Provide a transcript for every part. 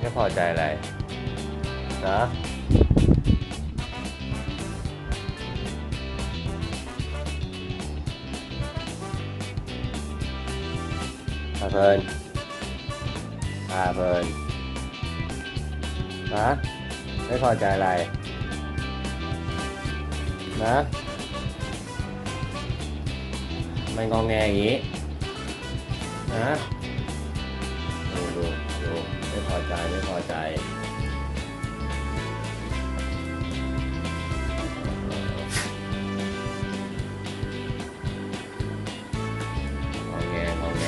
ไม่พอใจอะไรนะพาเพลินพาเพลินนะไม่พอใจอะไร นะไม่งองแงอย่างนี้ นะ ดูดูดู ไม่พอใจไม่พอใจงอแงงอแง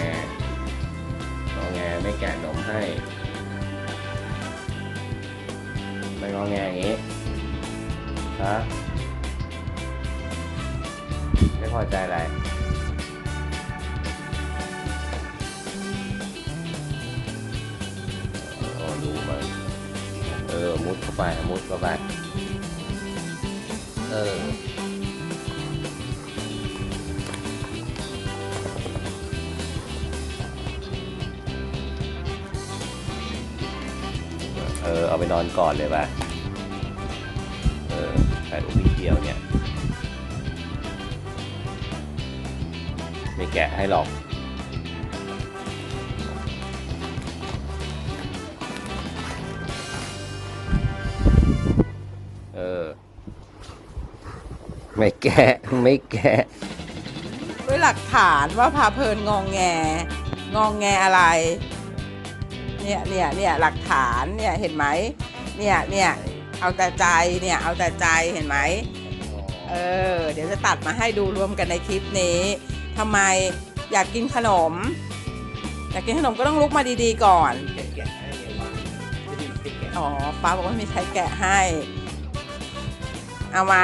งอแงไม่แกะนมให้ไม่งอแงอย่างนี้ฮะไม่พอใจอะไร เออ มุดเข้าไปมุดเข้าไป เออ เออ เอาไปนอนก่อนเลยป่ะ เออใส่ลูกนิเดียวเนี่ย ไม่แกะให้หรอก อ ไม่แกะไม่แกะด้วยหลักฐานว่าพาเพลินงองแง งองแงอะไร เนี่ยเนี่ยเนี่ยหลักฐานเนี่ยเห็นไหมเนี่ยเนี่ยเอาแต่ใจเนี่ยเอาแต่ใจเห็นไหมเออเดี๋ยวจะตัดมาให้ดูรวมกันในคลิปนี้ทำไมอยากกินขนม อยากกินขนมก็ต้องลุกมาดีๆก่อน อ๋อป้าบอกว่าไม่มีใครแกะให้ เอามา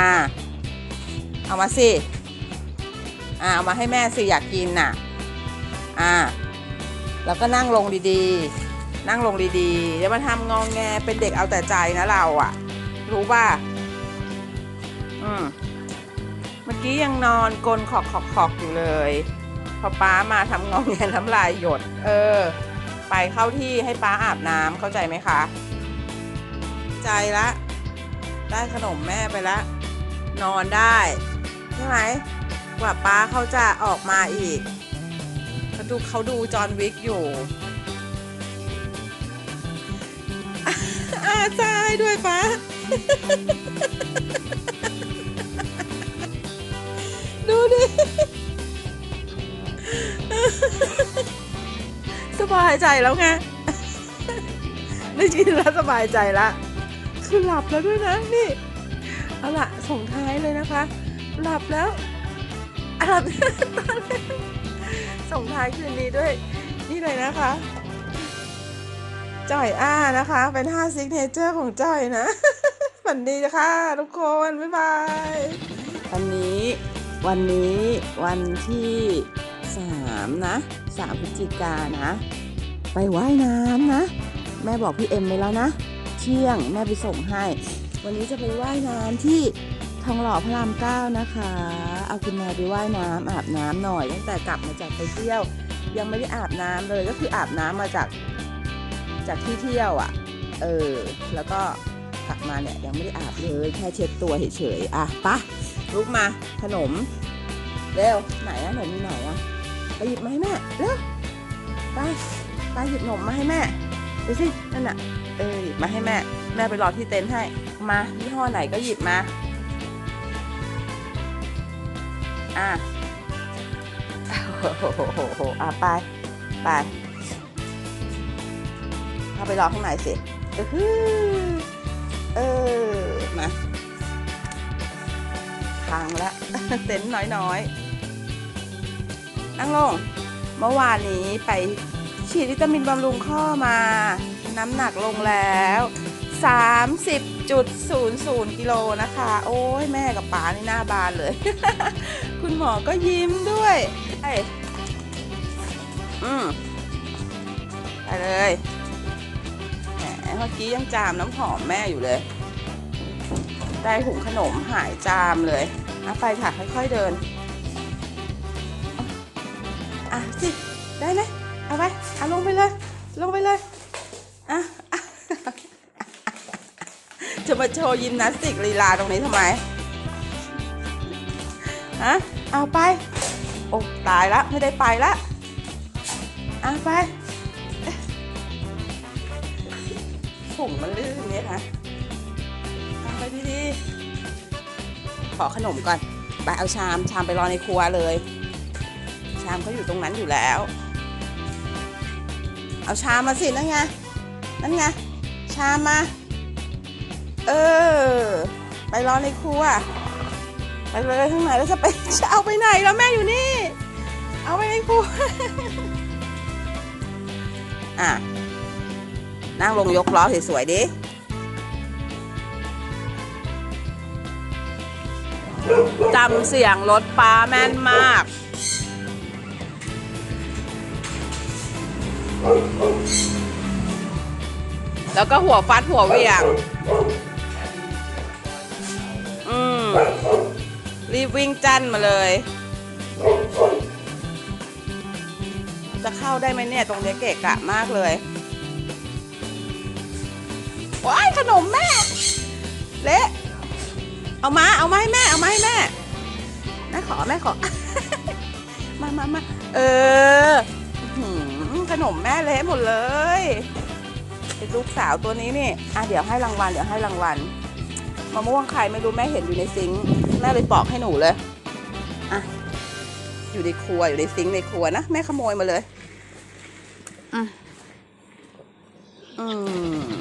เอามาสิอ่าเอามาให้แม่สิอยากกินน่ะอ่าแล้วก็นั่งลงดีๆ นั่งลงดีๆแล้วมาทำงองแงเป็นเด็กเอาแต่ใจนะเราอะรู้ป่ะอืมเมื่อกี้ยังนอนกลนขอกขอกขอกอยู่เลย พอป้ามาทำงองแงน้ำลายหยด เออ ไปเข้าที่ให้ป้าอาบน้ำเข้าใจไหมคะ ใจละ ได้ขนมแม่ไปละ นอนได้ ใช่ไหมกว่าป้าเขาจะออกมาอีกเขาดูเขาดูจอห์นวิกอยู่อาใช่ด้วยป้าดูดิสบายใจแล้วไงได้ยินแล้วสบายใจและ คือหลับแล้วด้วยนะนี่เอาละส่งท้ายเลยนะคะ หลับแล้วหลับตอนนี้ส่งท้ายคืนนี้ด้วย นี่เลยนะคะจ่อยอ้านะคะ เป็นห้าซิกเนเจอร์ของจ่อยนะฝันดีค่ะทุกคน บ๊ายบายวันนี้วันนี้วันที่สามนะสามพฤศจิกานนะไปว่ายน้ำนะ แม่บอกพี่เอ็มไปแล้วนะ เที่ยงแม่ไปส่งให้ วันนี้จะไปว่ายน้ำที่ทองหล่อพระรามเก้านะคะ เอาคุณแม่ไปว่ายน้ำอาบน้ำหน่อย ตั้งแต่กลับมาจากไปเที่ยว ยังไม่ได้อาบน้ำเลยก็คืออาบน้ำมาจากจากที่เที่ยวอะ่ะ เออ แล้วก็กลับมาเนี่ยยังไม่ได้อาบเลยแค่เช็ดตัวเฉยๆอะปะลุกมาขนมเร็วไหนอะขนมอยู่ไหนอะไปหยิบมาให้แม่เร็วไปไปหยิบขนมมาให้แม่ ดูสินั่นน่ะ เออหยิบมาให้แม่ แม่ไปรอที่เต็นท์ให้ มายี่ห้อไหนก็หยิบมา อะโอ้โหอะไป ไปเข้าไปรอข้างในสิเออฮือเออ มาพังล้วเต็นท์น้อยๆ นั่งลง เมื่อวานนี้ไป ฉีดวิตามินบำรุงข้อมา น้ำหนักลงแล้ว 30.00กิโลนะคะ โอ้ยแม่กับป๋านี่หน้าบานเลย คุณหมอก็ยิ้มด้วยไอ้อืมไปเลยแหมเมื่อกี้ยังจามน้ำหอมแม่อยู่เลย ได้หุงขนมหายจามเลยอะไปค่ะค่อยๆเดิน อะสิ ได้ไหม เอาไปเอาลงไปเลย ลงไปเลยอะอะจะมาโชว์ยิมนาสติกลีลาตรงนี้ทำไมฮะเอาไป โอ้ตายละไม่ได้ไปละเอาไปผงมันลื่นเนี่ยนะเอาไปดีๆขอขนมก่อน ไปเอาชามชามไปรอในครัวเลย ชามเขาอยู่ตรงนั้นอยู่แล้ว เอาชามมาสินั่นไง นั่นไง ชามมา เออ ไปรอในครัว ไปเลยข้างในแล้วจะไปจะเอาไปไหนแล้วแม่อยู่นี่ เอาไปในครัว อะ นั่งลงยกล้อสวยๆดิจำเสียงรถป้าแม่นมาก แล้วก็หัวฟัดหัวเวี่ยง อืม รีบวิ่งจันมาเลย จะเข้าได้ไหมเนี่ย ตรงเนี้ยเกะกะมากเลย ว้ายขนมแม่ เละ เอามา เอามาให้แม่ เอามาให้แม่ แม่ขอ แม่ขอ มามามาเออ ขนมแม่เละหมดเลยไอ้ลูกสาวตัวนี้นี่อะเดี๋ยวให้รางวัลเดี๋ยวให้รางวัลมะม่วงใครไม่รู้แม่เห็นอยู่ในซิงค์แม่เลยปอกให้หนูเลยอะอยู่ในครัวอยู่ในซิงค์ในครัวนะแม่ขโมยมาเลยอืมอืม